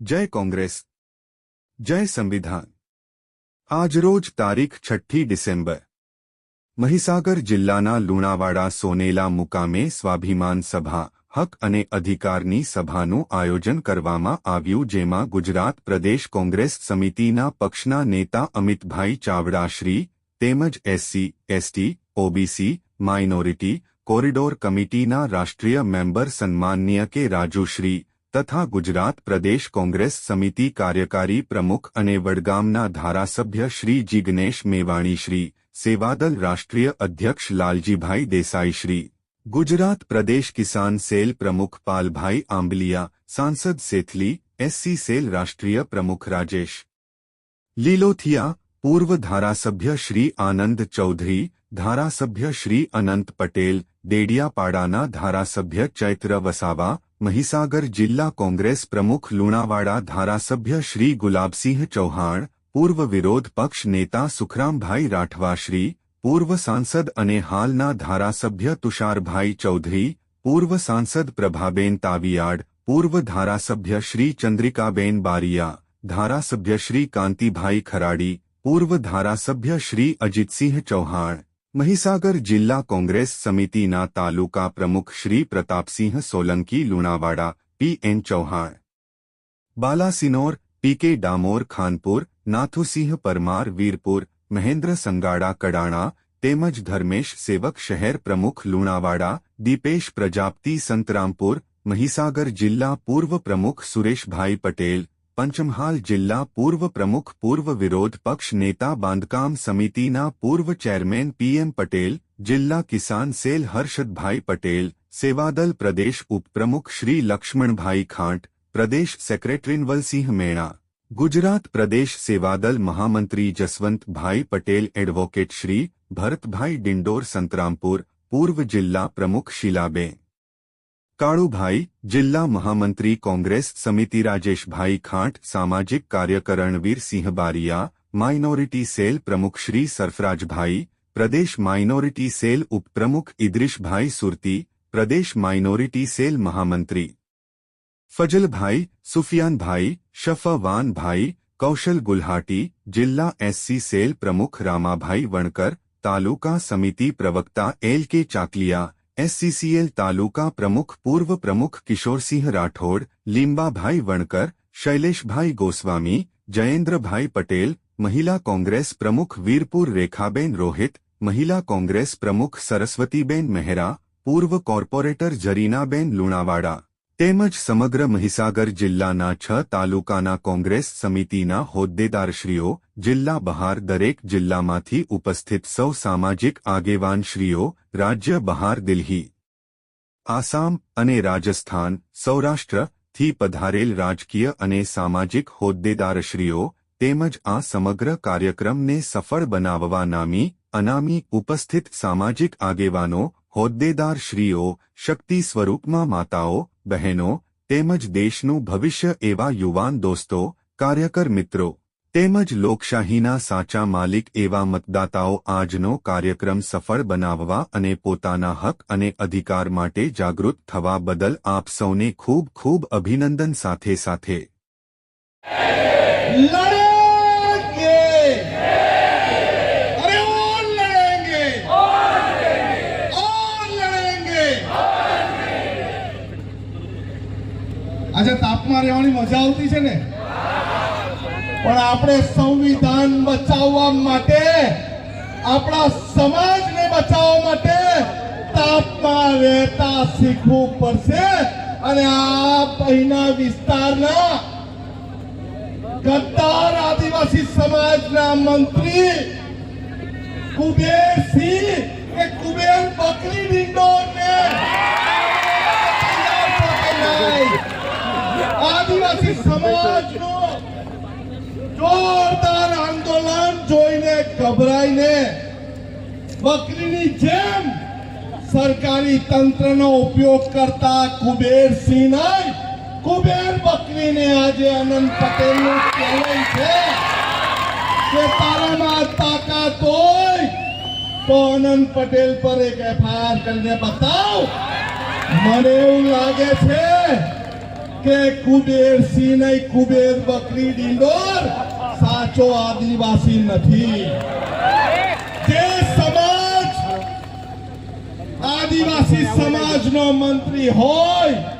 જય કોંગ્રેસ જય સંવિધાન આજરોજ તારીખ છઠ્ઠી ડિસેમ્બર મહીસાગર જિલ્લાના લુણાવાડા સોનેલા મુકામે સ્વાભિમાન સભા હક અને અધિકારની સભાનું આયોજન કરવામાં આવ્યું જેમાં ગુજરાત પ્રદેશ કોંગ્રેસ સમિતિના પક્ષના નેતા અમિતભાઈ ચાવડાશ્રી તેમજ SC ST OBC minority corridor કમિટીના રાષ્ટ્રીય મેમ્બર સન્માનનીય કે રાજુશ્રી તથા ગુજરાત પ્રદેશ કોંગ્રેસ સમિતિ કાર્યકારી પ્રમુખ અને વડગામના ધારાસભ્ય શ્રી જીગ્નેશ મેવાણી શ્રી સેવાદલ રાષ્ટ્રીય અધ્યક્ષ લાલજીભાઈ દેસાઈ શ્રી ગુજરાત પ્રદેશ કિસાન સેલ પ્રમુખ પાલભાઈ આંબલિયા સાંસદ સેથલી એસસી સેલ રાષ્ટ્રીય પ્રમુખ રાજેશ લીલોથિયા પૂર્વ ધારાસભ્ય શ્રી આનંદ ચૌધરી ધારાસભ્ય શ્રી અનંત પટેલ દેડિયાપાડાના ધારાસભ્ય ચૈત્ર વસાવા મહીસાગર જિલ્લા કોંગ્રેસ પ્રમુખ લુણાવાડા ધારાસભ્ય શ્રી ગુલાબસિંહ ચૌહાણ પૂર્વ વિરોધ પક્ષ નેતા સુખરામભાઈ રાઠવાશ્રી પૂર્વ સાંસદ અને હાલના ધારાસભ્ય તુષારભાઈ ચૌધરી પૂર્વ સાંસદ પ્રભાબેન તાવિયાડ પૂર્વ ધારાસભ્ય શ્રી ચંદ્રિકાબેન બારિયા ધારાસભ્ય શ્રી કાંતિભાઈ ખરાડી પૂર્વ ધારાસભ્ય શ્રી અજીતસિંહ ચૌહાણ મહીસાગર જિલ્લા કોંગ્રેસ સમિતિના તાલુકા પ્રમુખ Shri Pratapsinh Solanki Lunawada P N Chauhan Balasinor PK Damor Khanpur Nathusinh Parmar Virpur Mahendra Sangada Kadana તેમજ ધર્મેશ સેવક શહેર પ્રમુખ લુણાવાડા દીપેશ પ્રજાપતિ સંતરામપુર મહીસાગર જિલ્લા પૂર્વ પ્રમુખ સુરેશભાઈ પટેલ પંચમહાલ જિલ્લા પૂર્વ પ્રમુખ પૂર્વ વિરોધ પક્ષ નેતા બાંધકામ સમિતિના પૂર્વ ચેરમેન પીએમ પટેલ જિલ્લા કિસાન સેલ હર્ષદભાઈ પટેલ સેવાદલ પ્રદેશ ઉપપ્રમુખ શ્રી લક્ષ્મણભાઈ ખાંટ પ્રદેશ સેક્રેટરીનવલસિંહ મેણા ગુજરાત પ્રદેશ સેવાદલ મહામંત્રી જસવંતભાઈ પટેલ એડવોકેટ શ્રી ભરતભાઈ ડિંડોર સંતરામપુર પૂર્વ જિલ્લા પ્રમુખ શીલાબેન કાળુભાઈ જિલ્લા મહામંત્રી કોંગ્રેસ સમિતિ રાજેશભાઈ ખાંટ સામાજિક કાર્યકર રણવીર સિંહ બારિયા માઇનોરિટી સેલ પ્રમુખ શ્રી સરફરાજભાઈ પ્રદેશ માઇનોરિટી સેલ ઉપપ્રમુખ ઇદ્રીશભાઈ સુરતી પ્રદેશ માઇનોરિટી સેલ મહામંત્રી ફજલભાઈ સુફિયાનભાઈ શફવાનભાઈ કૌશલ ગુલ્હાટી જિલ્લા એસસી સેલ પ્રમુખ રામાભાઈ વણકર તાલુકા સમિતિ પ્રવક્તા એલ કે ચાકલિયા એસસીસીએલ તાલુકા પ્રમુખ પૂર્વ પ્રમુખ કિશોરસિંહ રાઠોડ લીંબાભાઈ વણકર શૈલેષભાઈ ગોસ્વામી જયેન્દ્રભાઈ પટેલ મહિલા કોંગ્રેસ પ્રમુખ વીરપુર રેખાબેન રોહિત મહિલા કોંગ્રેસ પ્રમુખ સરસ્વતીબેન મહેરા પૂર્વ કોર્પોરેટર જરીનાબેન લુણાવાડા તેમજ સમગ્ર મહીસાગર જિલ્લાના છ તાલુકાના કોંગ્રેસ સમિતિના હોદ્દેદારશ્રીઓ જિલ્લા બહાર દરેક જિલ્લામાંથી ઉપસ્થિત સૌ સામાજિક આગેવાનશ્રીઓ, રાજ્ય બહાર દિલ્હી, આસામ અને રાજસ્થાન સૌરાષ્ટ્રથી પધારેલ રાજકીય અને સામાજિક હોદ્દેદારશ્રીઓ, તેમજ આ સમગ્ર કાર્યક્રમને સફળ બનાવવા નામી, અનામી ઉપસ્થિત સામાજિક આગેવાનો, હોદ્દેદારશ્રીઓ, શક્તિ સ્વરૂપમાં માતાઓ, બહેનો, તેમજ દેશનું ભવિષ્ય એવા યુવાન દોસ્તો, કાર્યકર મિત્રો તેમજ લોકશાહીના સાચા માલિક એવા મતદાતાઓ આજનો કાર્યક્રમ સફળ બનાવવા અને પોતાના હક અને અધિકાર માટે જાગૃત થવા બદલ આપ સૌને ખૂબ ખૂબ અભિનંદન સાથે સાથે. આજે તાપમાં રહેવાની મજા આવતી છે ને? પણ આપણે સંવિધાન બચાવવા માટે, આપણા સમાજને બચાવવા માટે તાપમાં રહેતા શીખવું પડશે. અને આ અહીંના વિસ્તારના ગદ્દાર આદિવાસી સમાજના મંત્રી કુબેરસિંહ કે કુબેર બકરી ડિંડોને આદિવાસી સમાજનો જોરદાર આંદોલન જોઈને ગભરાઈને બકરીની જેમ સરકારી તંત્રનો ઉપયોગ કરતા કુબેરસિંહ નહીં કુબેર બકરીને આજે આનંદ પટેલનું ચેલેન્જ છે કે તારામાં તાકાત હોય તો અનંત પટેલ પર એક એફઆઈઆર કરીને બતાવ. મને એવું લાગે છે કે કુબેર સિંહ નહીં કુબેર બકરી ડિંડોર સાચો આદિવાસી નથી. જે સમાજ, આદિવાસી સમાજનો મંત્રી હોય